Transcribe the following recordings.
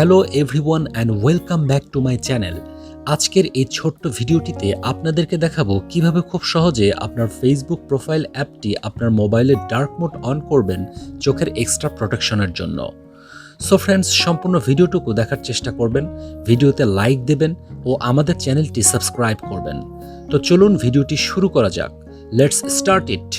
Hello everyone and welcome back to my channel. আজকের এই ছোট্ট ভিডিওটিতে আপনাদেরকে দেখাবো কীভাবে খুব সহজে আপনার ফেসবুক প্রোফাইল অ্যাপটি আপনার মোবাইলে ডার্ক মোড অন করবেন চোখের এক্সট্রা প্রোটেকশনের জন্য। সো ফ্রেন্ডস সম্পূর্ণ ভিডিওটুকু দেখার চেষ্টা করবেন, ভিডিওতে লাইক দেবেন ও আমাদের চ্যানেলটি সাবস্ক্রাইব করবেন। তো চলুন ভিডিওটি শুরু করা যাক। লেটস স্টার্ট ইট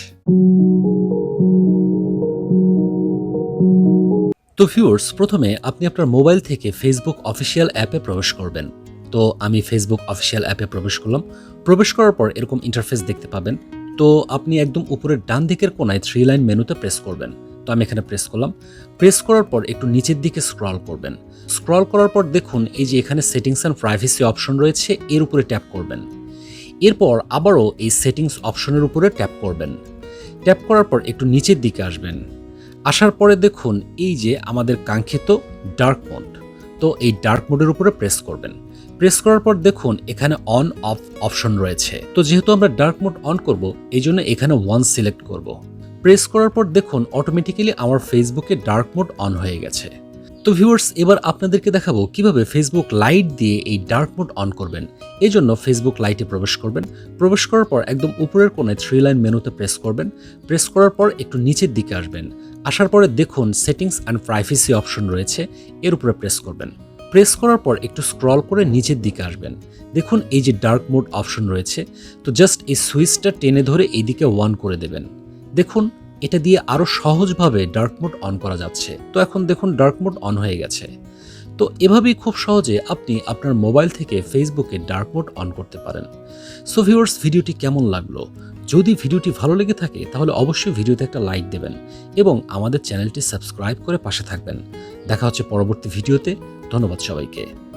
তো ভিউয়ার্স প্রথমে আপনি আপনার মোবাইল থেকে ফেসবুক অফিসিয়াল অ্যাপে প্রবেশ করবেন। তো আমি ফেসবুক অফিসিয়াল অ্যাপে প্রবেশ করলাম। প্রবেশ করার পর এরকম ইন্টারফেস দেখতে পাবেন। তো আপনি একদম উপরের ডান দিকের কোনায় থ্রি লাইন মেনুতে প্রেস করবেন। তো আমি এখানে প্রেস করলাম। প্রেস করার পর একটু নিচের দিকে স্ক্রল করবেন। স্ক্রল করার পর দেখুন, এই যে এখানে সেটিংস অ্যান্ড প্রাইভেসি অপশন রয়েছে, এর উপরে ট্যাপ করবেন। এরপর আবারও এই সেটিংস অপশনের উপরে ট্যাপ করবেন। ট্যাপ করার পর একটু নিচের দিকে আসবেন। আসার পরে দেখুন এই যে আমাদের কাঙ্ক্ষিত ডার্ক মোড তো এই ডার্ক মোডের উপরে প্রেস করবেন। প্রেস করার পর দেখুন এখানে অন অফ অপশন রয়েছে। তো যেহেতু আমরা ডার্ক মোড অন করব, এই জন্য এখানে ওয়ান সিলেক্ট করব। প্রেস করার পর দেখুন অটোমেটিক্যালি আমার ফেসবুকে ডার্ক মোড অন হয়ে গেছে। তো ভিউয়ার্স এবার আপনাদেরকে দেখাবো কীভাবে ফেসবুক লাইট দিয়ে এই ডার্ক মোড অন করবেন। এই জন্য ফেসবুক লাইটে প্রবেশ করবেন। প্রবেশ করার পর একদম উপরের কোণে থ্রি লাইন মেনুতে প্রেস করবেন। প্রেস করার পর একটু নিচের দিকে আসবেন। আসার পরে দেখুন সেটিংস অ্যান্ড প্রাইভেসি অপশন রয়েছে। এর উপরে প্রেস করবেন। প্রেস করার পর একটু স্ক্রল করে নিচের দিকে আসবেন। দেখুন এই যে ডার্ক মোড অপশন রয়েছে। তো জাস্ট এই সুইচটা টেনে ধরে এইদিকে ওয়ান করে দেবেন। দেখুন এটা দিয়ে আরও সহজভাবে ডার্ক মোড অন করা যাচ্ছে। তো এখন দেখুন ডার্ক মোড অন হয়ে গেছে। তো এভাবেই খুব সহজে আপনি আপনার মোবাইল থেকে ফেসবুকে ডার্ক মোড অন করতে পারেন। সো ভিউয়ার্স ভিডিওটি কেমন লাগল? যদি ভিডিওটি ভালো লেগে থাকে, তাহলে অবশ্যই ভিডিওতে একটা লাইক দেবেন এবং আমাদের চ্যানেলটি সাবস্ক্রাইব করে পাশে থাকবেন। দেখা হচ্ছে পরবর্তী ভিডিওতে। ধন্যবাদ সবাইকে।